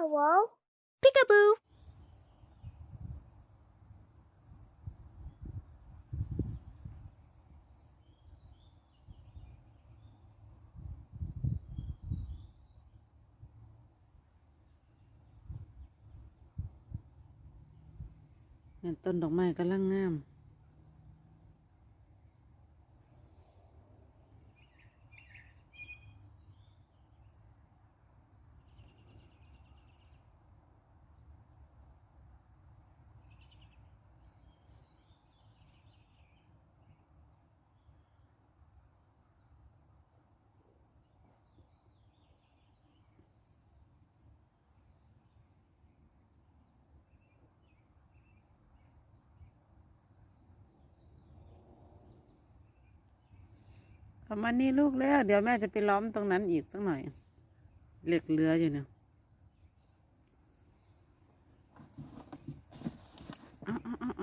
Hello? Peekaboo. เนี่ยต้นดอกไม้กำลังงาม ประมาณนี้ลูกแล้ว เดี๋ยวแม่จะไปล้อมตรงนั้นอีกสักหน่อย เหล็กเรืออยู่เนี่ยอาเอาเอาเอ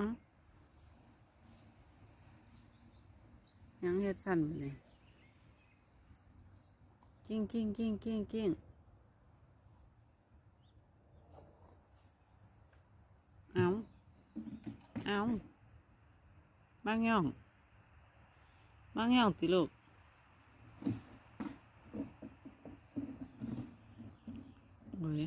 ยังเฮ็ดสั่นเลยกิ้งกิ้งกิ้งกิ้งกิ้งเอาเอามาง่องมาง่องติลูก โอ้ย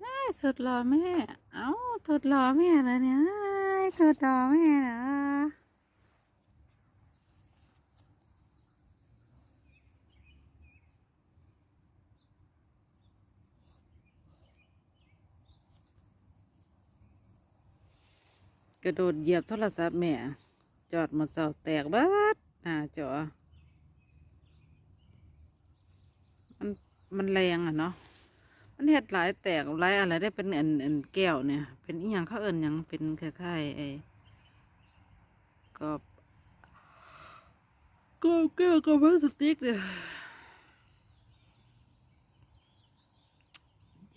เอ้ย สุดหล่อแม่ เอ้าสุดหล่อแม่เลยเนี่ยสุดหล่อแม่นะกระโดดเหยียบโทรศัพท์แม่ จอดมาเสาแตกบิดหน้าจอมันมันแรงอะเนาะ มันเห็ดหลายแตกหลายอะไรได้เป็นอันอันแก้วเนี่ย เป็นอีหยังเขาเอิญยังเป็นคล้ายๆไอ้กรอบกอบแก้วกับพลาสติกเนี่ย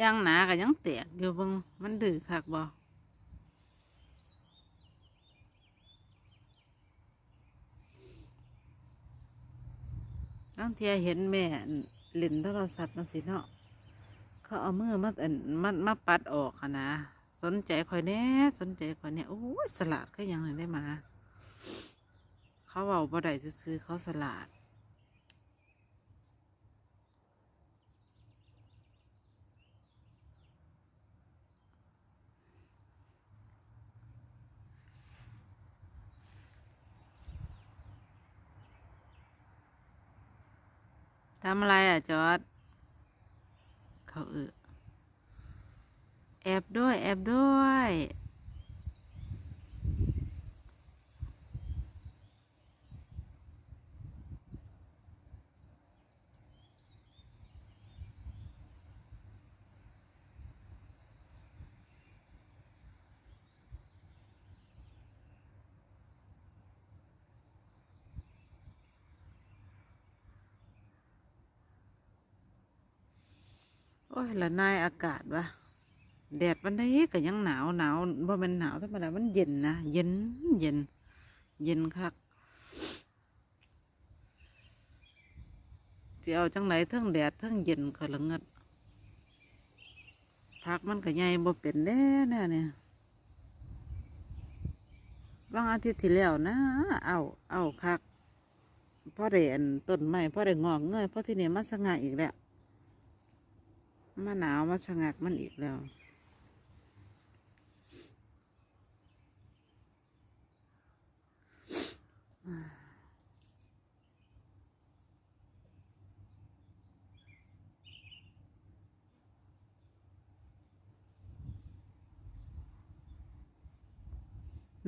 ยางหนากับยังแตกอยู่เบางมันดื้อคักบ่บางเทียเห็นแม่เล่นโทรศัพท์มันสิเนาะ เขาเอามือมาอันมามาปัดออกค่ะนะ สนใจคอยแน่สนใจคอยแน่โอ้สลัดก็ยังได้มา เขาเอาบ่ได้ซื้อเขาสลัดทำอะไรอะจอร์ด เขาเออแอบด้วย แอบด้วย อ้ยละนายอากาศวะแดดวันนี้ก็ยังหนาวหนาวบ่มันหนาวธรรมดามันเย็นนะเย็นเย็น เย็นคักสิเอาจังไหนทั้งแดดทั้งเย็นคอยละเงิดพักมันก็ใหญ่บ่เป็นแน่แน่เนี่ยบางอาทิตย์ที่แล้วนะ เอา เอาคักพ่อได้อันต้นไม้พ่อได้งอกเงยพ่อที่เนี่ยมันสง่าอีกแล้ว มาหนาวมาสงักมันอีกแล้ว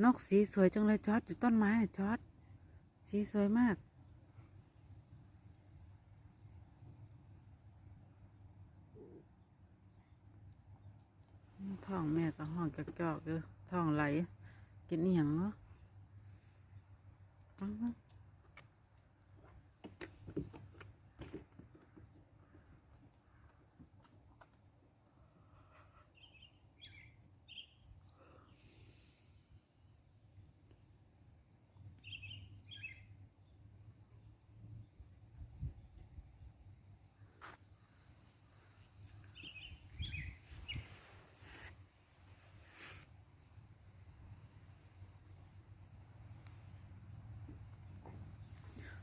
นกสีสวยจังเลยจอดอยู่ต้นไม้จอด สีสวยมาก ท้องแม่ก็ห้องจอกเอยู่ท้องไหล กินอหนียงเนาะ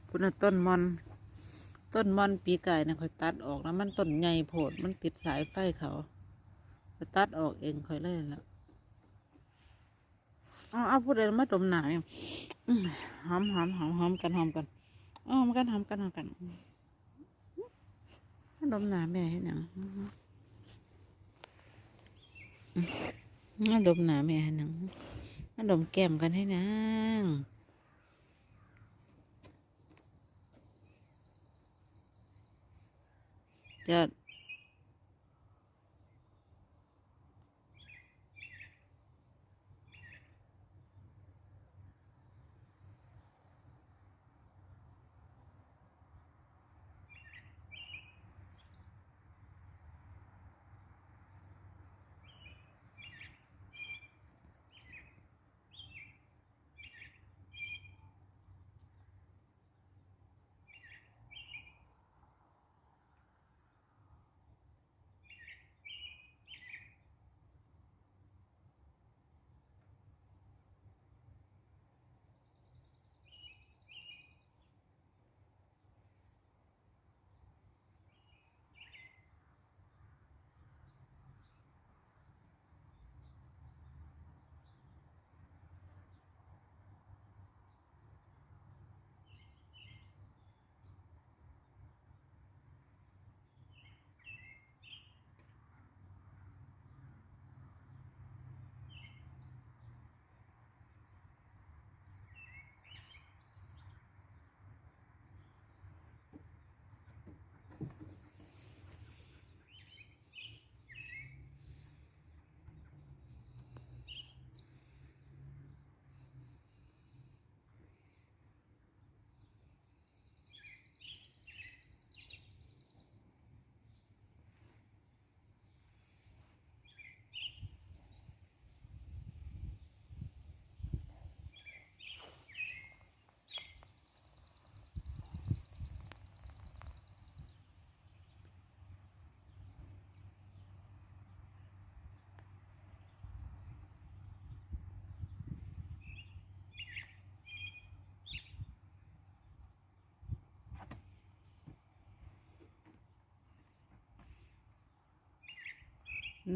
พุ่นต้นมอนต้นมอนปีไกายนะค่อยตัดออกแล้วมันต้นใหญ่โพดมันติดสายไฟเขาไปตัดออกเองค่อยเลยละเอาเอาพูดเลยมาดมหนาอหอมหอมหอมหอมกันหอมกันเอาหอมกันหอมกันหอมกันมาดมหนาแม่ให้หนังมาดมหนาแม่ให้หนังมาดมแก้มกันให้นาง จะ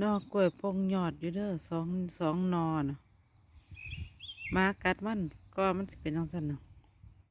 นอกกล้วยปงยอดอยู่เด้อสองสองนอนมากัดมันก็มันสิเป็นจังซั่นเนาะ